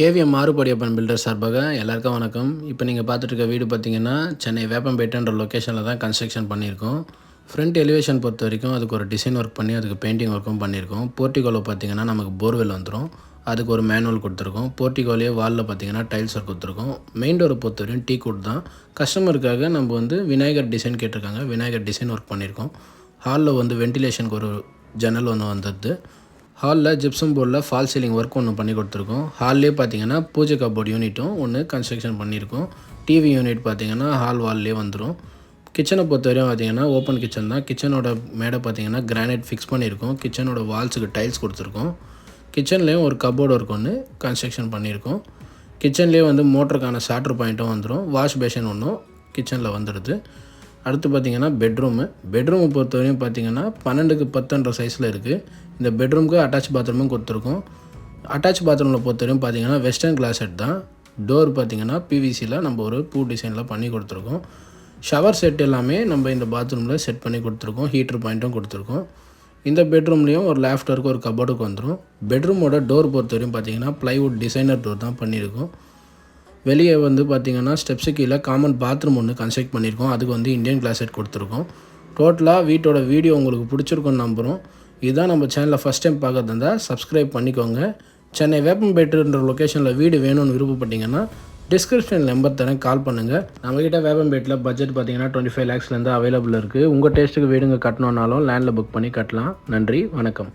KVM மாறுபடியப்பன் filter சார்பாக எல்லாருக்கும் வணக்கம். இப்போ நீங்கள் பார்த்துட்ருக்க வீடு பார்த்தீங்கன்னா சென்னை வேப்பம்பேட்டைன்ற லொக்கேஷனில் தான் கன்ஸ்ட்ரக்ஷன் பண்ணியிருக்கோம். ஃப்ரண்ட் எலிவேஷன் பொறுத்த வரைக்கும் அதுக்கு ஒரு டிசைன் ஒர்க் பண்ணி அதுக்கு பெயிண்டிங் ஒர்க்கும் பண்ணியிருக்கோம். போர்ட்டிகோவில் பார்த்தீங்கன்னா நமக்கு போர்வெல் வந்துடும் அதுக்கு ஒரு மேனுவல் கொடுத்துருக்கோம். போர்ட்டிகோலையே வாலில் பார்த்தீங்கன்னா டைல்ஸ் ஒர்க் கொடுத்துருக்கோம். மெயின் டோரை பொறுத்த வரையும் டீ குட் தான். கஸ்டமருக்காக நம்ம வந்து விநாயகர் டிசைன் கேட்டிருக்காங்க. விநாயகர் டிசைன் ஒர்க் பண்ணியிருக்கோம். ஹாலில் வந்து வென்டிலேஷனுக்கு ஒரு ஜன்னல் ஒன்று வந்தது. ஹாலில் ஜிப்சம் போர்டில் ஃபால் சீலிங் ஒர்க் ஒன்று பண்ணி கொடுத்துருக்கோம். ஹால்லே பார்த்தீங்கன்னா பூஜை கபோர்டு யூனிட்டும் ஒன்று கன்ஸ்ட்ரக்ஷன் பண்ணியிருக்கோம். டிவி யூனிட் பார்த்தீங்கன்னா ஹால் வால்லே வந்துடும் கிச்சனை பொறுத்த வரையும் பார்த்தீங்கன்னா ஓப்பன் கிச்சன் தான். கிச்சனோட மேடை பார்த்தீங்கன்னா கிரானைட் ஃபிக்ஸ் பண்ணியிருக்கோம். கிச்சனோட வால்ஸுக்கு டைல்ஸ் கொடுத்துருக்கோம். கிச்சன்லேயும் ஒரு கபோர்டு ஒர்க் ஒன்று கன்ஸ்ட்ரக்ஷன் பண்ணியிருக்கோம். கிச்சன்லேயே வந்து மோட்டருக்கான சாட்டர் பாயிண்ட்டும் வந்துடும் வாஷ் பேஷன் ஒன்றும் கிச்சனில் வந்துடுது அடுத்து பார்த்தீங்கன்னா பெட்ரூமு பெட்ரூமை பொறுத்தவரையும் பார்த்தீங்கன்னா பன்னெண்டுக்கு பத்துன்ற சைஸில் இருக்குது இந்த பெட்ரூமுக்கு அட்டாச் பாத்ரூமும் கொடுத்துருக்கோம். அட்டாச் பாத்ரூமில் பொறுத்தவரையும் பார்த்தீங்கன்னா வெஸ்டர்ன் கிளாஸ் செட் தான். டோர் பார்த்திங்கன்னா பிவிசியில் நம்ம ஒரு பூ டிசைனில் பண்ணி கொடுத்துருக்கோம். ஷவர் செட் எல்லாமே நம்ம இந்த பாத்ரூமில் செட் பண்ணி கொடுத்துருக்கோம். ஹீட்டர் பாயிண்ட்டும் கொடுத்துருக்கோம். இந்த பெட்ரூம்லேயும் ஒரு லேஃப்டருக்கு ஒரு கபோர்டுக்கு வந்துடும் பெட்ரூமோட டோர் பொறுத்தவரையும் பார்த்தீங்கன்னா ப்ளைவுட் டிசைனர் டோர் தான் பண்ணியிருக்கோம். வெளியே வந்து பார்த்தீங்கன்னா ஸ்டெப்ஸு கீழே காமன் பாத்ரூம் ஒன்று கன்ஸ்ட்ரக்ட் பண்ணியிருக்கோம். அதுக்கு வந்து இந்தியன் கிளாஸ் கொடுத்துருக்கோம். டோட்டலாக வீட்டோட வீடியோ உங்களுக்கு பிடிச்சிருக்குன்னு நம்புகிறோம் இதுதான் நம்ம சேனலில் ஃபஸ்ட் டைம் பார்க்குறது இருந்தால் சப்ஸ்கிரைப் பண்ணிக்கோங்க. சென்னை வேப்பம்பேட்டுன்ற லொக்கேஷனில் வீடு வேணும்னு விருப்பப்பட்டீங்கன்னா டிஸ்கிரிப்ஷன் நம்பர் தரேன் கால் பண்ணுங்கள் நம்மக்கிட்ட வேப்பம்பேட்டில் பட்ஜெட் பார்த்தீங்கன்னா டுவெண்ட்டி ஃபைவ் லேக்ஸ்லேருந்து அவைலபிள் இருக்குது உங்கள் டேஸ்ட்டுக்கு வீடுங்க கட்டணுன்னாலும் லேண்டில் புக் பண்ணி கட்டலாம். நன்றி வணக்கம்.